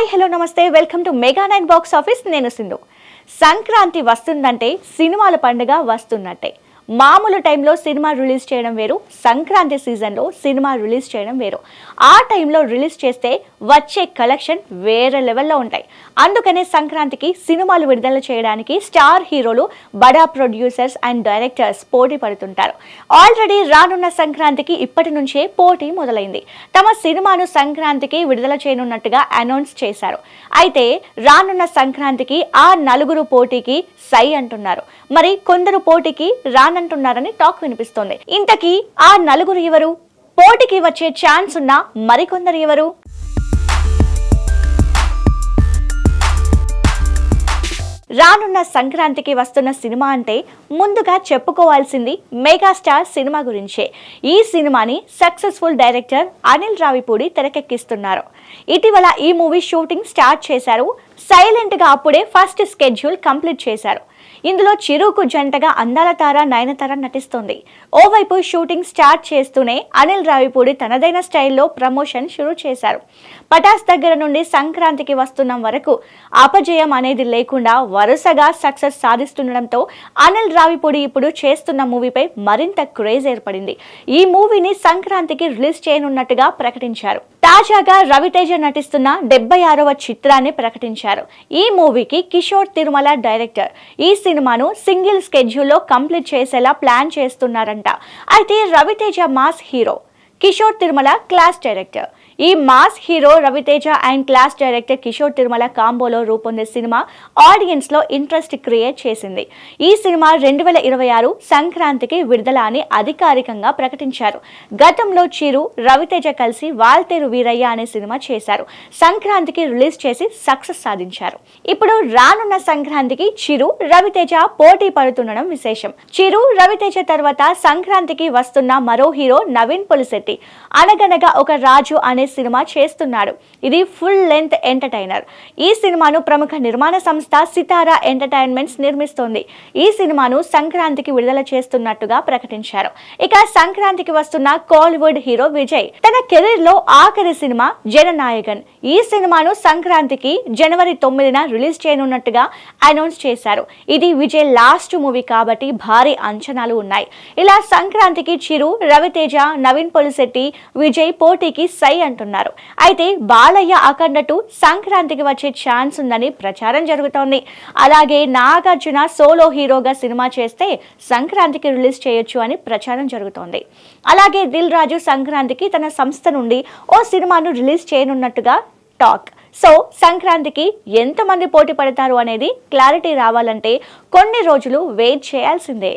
Hi hello నమస్తే. Welcome to mega nine box office. నేను సింధు. సంక్రాంతి వస్తుందంటే సినిమాల పండుగ వస్తున్నట్టే. మామూలు టైంలో సినిమా రిలీజ్ చేయడం వేరు సంక్రాంతి సీజన్లో సినిమా రిలీజ్ చేయడం వేరు. ఆ టైంలో రిలీజ్ చేస్తే వచ్చే కలెక్షన్ వేరే లెవెల్లో ఉంటాయి. అందుకనే సంక్రాంతికి సినిమాలు విడుదల చేయడానికి స్టార్ హీరోలు బడా ప్రొడ్యూసర్స్ అండ్ డైరెక్టర్స్ పోటీ పడుతుంటారు. ఆల్రెడీ రానున్న సంక్రాంతికి ఇప్పటి నుంచే పోటీ మొదలైంది. తమ సినిమాను సంక్రాంతికి విడుదల చేయనున్నట్టుగా అనౌన్స్ చేశారు. అయితే రానున్న సంక్రాంతికి ఆ నలుగురు పోటీకి సై అంటున్నారు. మరి కొందరు పోటీకి రానంటున్నారని టాక్ వినిపిస్తోంది. ఇంతకీ ఆ నలుగురు ఎవరు? పోటీకి వచ్చే ఛాన్స్ ఉన్న మరికొందరు ఎవరు? రానున్న సంక్రాంతికి వస్తున్న సినిమా అంటే ముందుగా చెప్పుకోవాల్సింది మెగాస్టార్ సినిమా గురించే. ఈ సినిమాని సక్సెస్ఫుల్ డైరెక్టర్ అనిల్ రావిపూడి తెరకెక్కిస్తున్నారు. ఇటీవల ఈ మూవీ షూటింగ్ స్టార్ట్ చేశారు. సైలెంట్గా అప్పుడే ఫస్ట్ స్కెడ్యూల్ కంప్లీట్ చేశారు. ఇందులో చిరుకు జంటగా అందాల తార నయనతార నటిస్తోంది. ఓవైపు షూటింగ్ స్టార్ట్ చేస్తూనే అనిల్ రావిపూడి తనదైన స్టైల్లో ప్రమోషన్ షురూ చేశారు. పటాస్ దగ్గర నుండి సంక్రాంతికి వస్తున్న వరకు అపజయం అనేది లేకుండా వరుసగా సక్సెస్ సాధిస్తుండడంతో అనిల్ రావిపూడి ఇప్పుడు చేస్తున్న మూవీపై మరింత క్రేజ్ ఏర్పడింది. ఈ మూవీని సంక్రాంతికి రిలీజ్ చేయనున్నట్టుగా ప్రకటించారు. తాజాగా రవితేజ నటిస్తున్న డెబ్బై ఆరవ చిత్రాన్ని ప్రకటించారు. ఈ మూవీకి కిషోర్ తిరుమల డైరెక్టర్ ఈ సినిమాను సింగిల్ స్కెడ్యూల్లో కంప్లీట్ చేసేలా ప్లాన్ చేస్తున్నారంట. అయితే Raviteja mass hero. Kishore Tirumala class director. ఈ mass hero Raviteja and class director Kishore Tirumala కాంబోలో రూపొందే సినిమా ఆడియన్స్లో ఇంట్రెస్ట్ క్రియేట్ చేసింది. ఈ సినిమా రెండు వేల ఇరవై ఆరు సంక్రాంతికి విడుదల అని అధికారికంగా ప్రకటించారు. గతంలో చిరు రవితేజ కలిసి వాల్తేరు వీరయ్య అనే సినిమా చేశారు. సంక్రాంతికి రిలీజ్ చేసి సక్సెస్ సాధించారు. ఇప్పుడు రానున్న సంక్రాంతికి చిరు రవితేజ పోటీ పడుతుండడం విశేషం. చిరు రవితేజ తర్వాత సంక్రాంతికి వస్తున్న మరో హీరో నవీన్ పులిశెట్టి. అనగనగా ఒక రాజు అనే సినిమా చేస్తున్నాడు. ఇది ఫుల్ లెంత్ ఎంటర్టైనర్. ఈ సినిమాను ప్రముఖ నిర్మాణ సంస్థ సితారా ఎంటర్టైన్మెంట్స్ నిర్మిస్తోంది. ఈ సినిమాను సంక్రాంతికి విడుదల చేస్తున్నట్టుగా ప్రకటించారు. ఇక సంక్రాంతికి వస్తున్న కాలీవుడ్ హీరో విజయ్. తన కెరీర్లో ఆఖరి సినిమా జననాయకన్. ఈ సినిమాను సంక్రాంతికి జనవరి తొమ్మిదిన రిలీజ్ చేయనున్నట్టుగా అనౌన్స్ చేశారు. ఇది విజయ్ లాస్ట్ మూవీ కాబట్టి భారీ అంచనాలు ఉన్నాయి. ఇలా సంక్రాంతికి చిరు రవితేజ నవీన్ పొలిసి శెట్టి విజయ్ పోటీకి సై అంటున్నారు అయితే బాలయ్య అఖండ టూ సంక్రాంతికి వచ్చే ఛాన్స్ ఉందని ప్రచారం జరుగుతోంది అలాగే నాగార్జున సోలో హీరోగా సినిమా చేస్తే సంక్రాంతికి రిలీజ్ చేయొచ్చు అని ప్రచారం జరుగుతోంది అలాగే దిల్ రాజు సంక్రాంతికి తన సంస్థ నుండి ఓ సినిమాను రిలీజ్ చేయనున్నట్టుగా టాక్ సో సంక్రాంతికి ఎంతమంది పోటీ పడతారు అనేది క్లారిటీ రావాలంటే కొన్ని రోజులు వెయిట్ చేయాల్సిందే